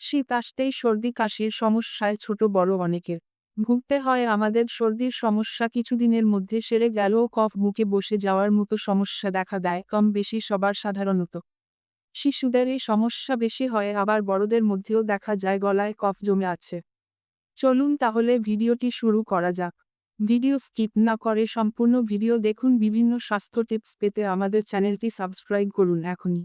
শীত আসতেই সর্দি কাশির সমস্যায় ছোট বড় অনেকের। ভুগতে হয় আমাদের সর্দির সমস্যা কিছুদিনের মধ্যে সেরে গেলেও কফ বুকে বসে যাওয়ার মতো সমস্যা দেখা দেয় কম বেশি সবার সাধারণত। শিশুদের এই সমস্যা বেশি হয় আবার বড়দের মধ্যেও দেখা যায় গলায় কফ জমে আছে। চলুন তাহলে ভিডিওটি শুরু করা যাক। ভিডিও স্কিপ না করে সম্পূর্ণ ভিডিও দেখুন। বিভিন্ন স্বাস্থ্য টিপস পেতে আমাদের চ্যানেলটি সাবস্ক্রাইব করুন এখনই।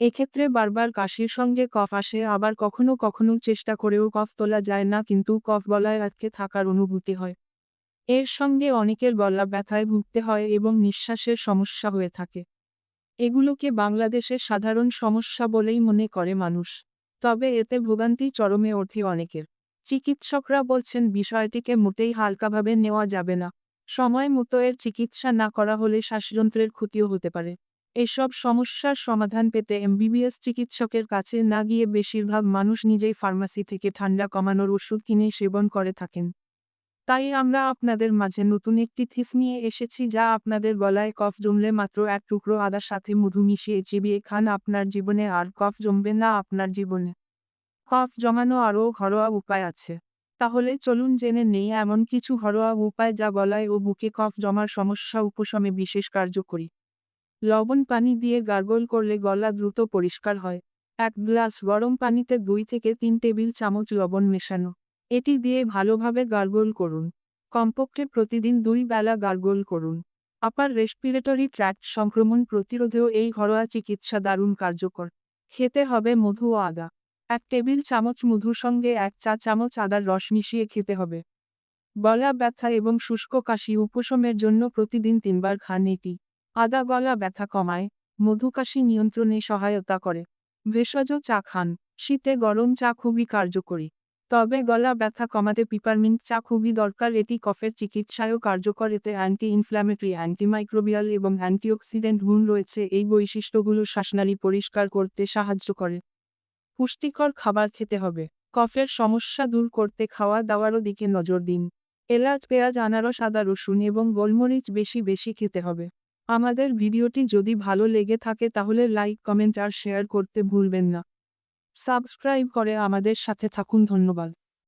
এক্ষেত্রে বারবার কাশির সঙ্গে কফ আসে, আবার কখনো কখনো চেষ্টা করেও কফ তোলা যায় না, কিন্তু কফ গলায় আটকে থাকার অনুভূতি হয়। এর সঙ্গে অনেকের গলা ব্যথায় ভুগতে হয় এবং নিঃশ্বাসের সমস্যা হয়ে থাকে। এগুলোকে বাংলাদেশের সাধারণ সমস্যা বলেই মনে করে মানুষ। তবে এতে ভোগান্তি চরমে ওঠে অনেকের। চিকিৎসকরা বলছেন বিষয়টিকে মোটেই হালকাভাবে নেওয়া যাবে না। সময় মতো এর চিকিৎসা না করা হলে শ্বাসযন্ত্রের ক্ষতিও হতে পারে। এসব সমস্যার সমাধান পেতে এমবিবিএস চিকিৎসকের কাছে না গিয়ে বেশিরভাগ মানুষ নিজেই ফার্মাসি থেকে ঠান্ডা কমানোর ওষুধ কিনে সেবন করে থাকেন। তাই আমরা আপনাদের মাঝে নতুন একটি থিস নিয়ে এসেছি যা আপনাদের গলায় কফ জমলে মাত্র এক টুকরো আদার সাথে মধু মিশিয়ে চিবিয়ে খান আপনার জীবনে আর কফ জমবে না আপনার জীবনে। কফ জমানো আরও ঘরোয়া উপায় আছে। তাহলে চলুন জেনে নেই এমন কিছু ঘরোয়া উপায় যা গলায় ও বুকে কফ জমার সমস্যা উপশমে বিশেষ কার্যকরী। লবণ পানি দিয়ে গার্গল করলে গলা দ্রুত পরিষ্কার হয়। এক গ্লাস গরম পানিতে দুই থেকে তিন টেবিল চামচ লবণ মেশানো। এটি দিয়ে ভালোভাবে গার্গল করুন। কমপক্ষে প্রতিদিন দুই বেলা গার্গল করুন। আপার রেসপিরেটরি ট্র্যাক্ট সংক্রমণ প্রতিরোধেও এই ঘরোয়া চিকিৎসা দারুণ কার্যকর। খেতে হবে মধু ও আদা। এক টেবিল চামচ মধুর সঙ্গে এক চা চামচ আদার রস মিশিয়ে খেতে হবে। গলা ব্যথা এবং শুষ্ক কাশি উপশমের জন্য প্রতিদিন তিনবার খান এটি। আদা গলা ব্যথা কমায়, মধুকাশি নিয়ন্ত্রণে সহায়তা করে। ভেষজ চা খান, শীতে গরম চা খুবই কার্যকরী। তবে গলা ব্যথা কমাতে পিপারমিন্ট চা খুবই দরকার, এটি কফের চিকিৎসায়ও কার্যকর, এতে অ্যান্টি ইনফ্ল্যামেটরি অ্যান্টিমাইক্রোবিয়াল এবং অ্যান্টিঅক্সিডেন্ট গুণ রয়েছে, এই বৈশিষ্ট্যগুলো শ্বাসনালী পরিষ্কার করতে সাহায্য করে। পুষ্টিকর খাবার খেতে হবে। কফের সমস্যা দূর করতে খাওয়া দাওয়ারও দিকে নজর দিন। এলাচ, পেঁয়াজ, আনারস, আদা, রসুন এবং গোলমরিচ বেশি বেশি খেতে হবে। আমাদের ভিডিওটি যদি ভালো লেগে থাকে তাহলে লাইক, কমেন্ট আর শেয়ার করতে ভুলবেন না। সাবস্ক্রাইব করে আমাদের সাথে থাকুন, ধন্যবাদ।